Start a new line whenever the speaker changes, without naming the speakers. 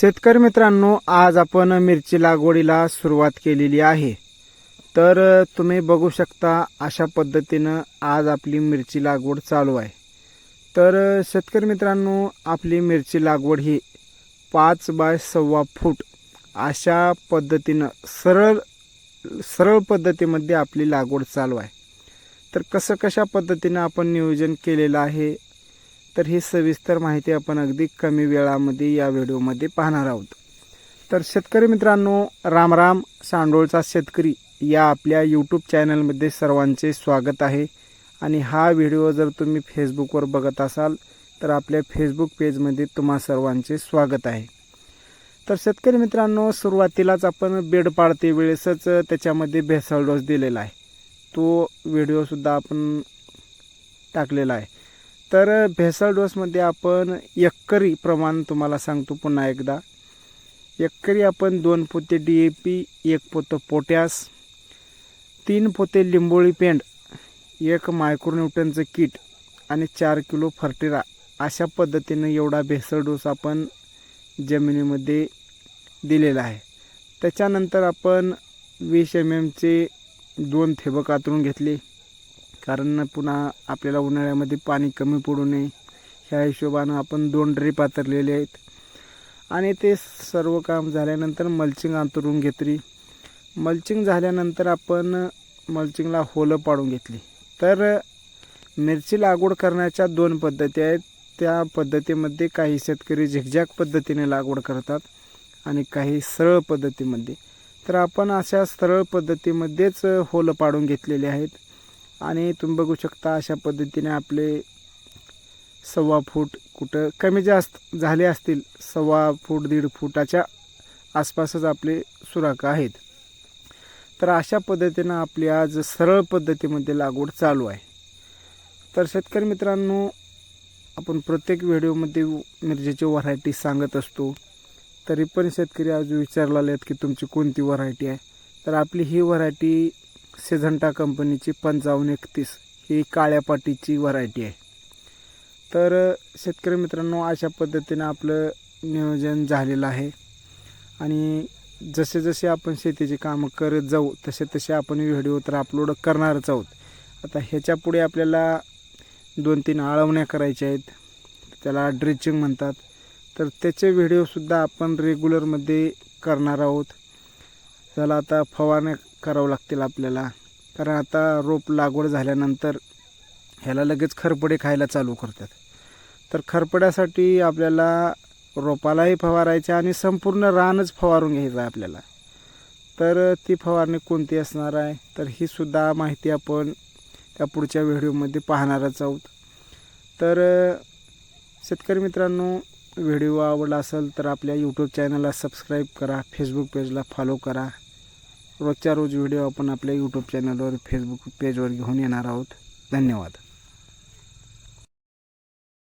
शेतकरी मित्रांनो आज आपण मिरची लागवडीला सुरुवात केलेली आहे. तर तुम्ही बघू शकता अशा पद्धतीनं आज आपली मिरची लागवड चालू आहे. तर शेतकरी मित्रांनो आपली मिरची लागवड ही पाच बाय सव्वा फूट अशा पद्धतीनं सरळ सरळ पद्धतीमध्ये आपली लागवड चालू आहे. तर कसं कशा पद्धतीनं आपण नियोजन केलेलं आहे तर ही सविस्तर माहिती आपण अगदी कमी वेळामध्ये या व्हिडिओमध्ये पाहणार आहोत. तर शेतकरी मित्रांनो रामराम सांडोळचा शेतकरी या आपल्या यूट्यूब चॅनलमध्ये सर्वांचे स्वागत आहे. आणि हा व्हिडिओ जर तुम्ही फेसबुकवर बघत असाल तर आपल्या फेसबुक पेजमध्ये तुम्हा सर्वांचे स्वागत आहे. तर शेतकरी मित्रांनो सुरुवातीलाच आपण बेड पाडते वेळेसच त्याच्यामध्ये भेसळ डोस दिलेला आहे. तो व्हिडिओसुद्धा आपण टाकलेला आहे. तर भेसळ डोसमध्ये आपण एकरी प्रमाण तुम्हाला सांगतो पुन्हा एकदा. एकरी आपण दोन पोते डी ए पी एक पोतं पोटॅस तीन पोते लिंबोळी पेंड एक मायक्रोन्यूटनचं किट आणि चार किलो फर्टिरा. अशा पद्धतीनं एवढा भेसळ डोस आपण जमिनीमध्ये दिलेला आहे. त्याच्यानंतर आपण वीस एम एमचे दोन थेबक कातरून घेतले. कारण पुन्हा आपल्याला उन्हाळ्यामध्ये पाणी कमी पडू नये. ह्या हिशोबानं आपण दोन ड्रीप आतरलेले आहेत. आणि ते सर्व काम झाल्यानंतर मल्चिंग अंतरून घेतली. मल्चिंग झाल्यानंतर आपण मल्चिंगला होलं पाडून घेतली. तर मिरची लागवड करण्याच्या दोन पद्धती आहेत. त्या पद्धतीमध्ये काही शेतकरी झिकझॅक पद्धतीने लागवड करतात आणि काही सरळ पद्धतीमध्ये. तर आपण अशा सरळ पद्धतीमध्येच होलं पाडून घेतलेले आहेत. आणि तुम्ही बघू शकता अशा पद्धतीने आपले सव्वा फूट कुठं कमी जास्त झाले असतील सव्वा फूट दीड फुटाच्या आसपासच आपले सुराख आहेत. तर अशा पद्धतीनं आपली आज सरळ पद्धतीमध्ये लागवड चालू आहे. तर शेतकरी मित्रांनो आपण प्रत्येक व्हिडिओमध्ये मिरजेची व्हरायटी सांगत असतो. तरी पण शेतकरी आज विचारलेले आहेत की तुमची कोणती व्हरायटी आहे? तर आपली ही व्हरायटी सेझंटा कंपनीची पंचावन्न एकतीस ही काळ्या पाटीची व्हरायटी आहे. तर शेतकरी मित्रांनो अशा पद्धतीनं आपलं नियोजन झालेलं आहे. आणि जसे जसे आपण शेतीची कामं करत जाऊ तसे तसे आपण व्हिडिओ तर अपलोड करणारच आहोत. आता ह्याच्यापुढे आपल्याला दोन तीन आळवण्या करायच्या आहेत. त्याला ड्रिचिंग म्हणतात. तर त्याचे व्हिडिओसुद्धा आपण रेग्युलरमध्ये करणार आहोत. त्याला आता फवारण्या करावं लागतील आपल्याला. कारण आता रोप लागवड झाल्यानंतर ह्याला लगेच खरपडे खायला चालू करतात. तर खरपड्यासाठी आपल्याला रोपालाही फवारायचं आणि संपूर्ण रानच फवारून घ्यायचं आहे आपल्याला. तर ती फवारणी कोणती असणार आहे? तर ही सुद्धा माहिती आपण त्या पुढच्या व्हिडिओमध्ये पाहणारच आहोत. तर शेतकरी मित्रांनो व्हिडिओ आवडला असेल तर आपल्या यूट्यूब चॅनलला सबस्क्राईब करा फेसबुक पेजला फॉलो करा. रोजच्या रोज व्हिडिओ आपण आपल्या यूट्यूब चॅनलवर फेसबुक पेजवर घेऊन येणार आहोत. धन्यवाद.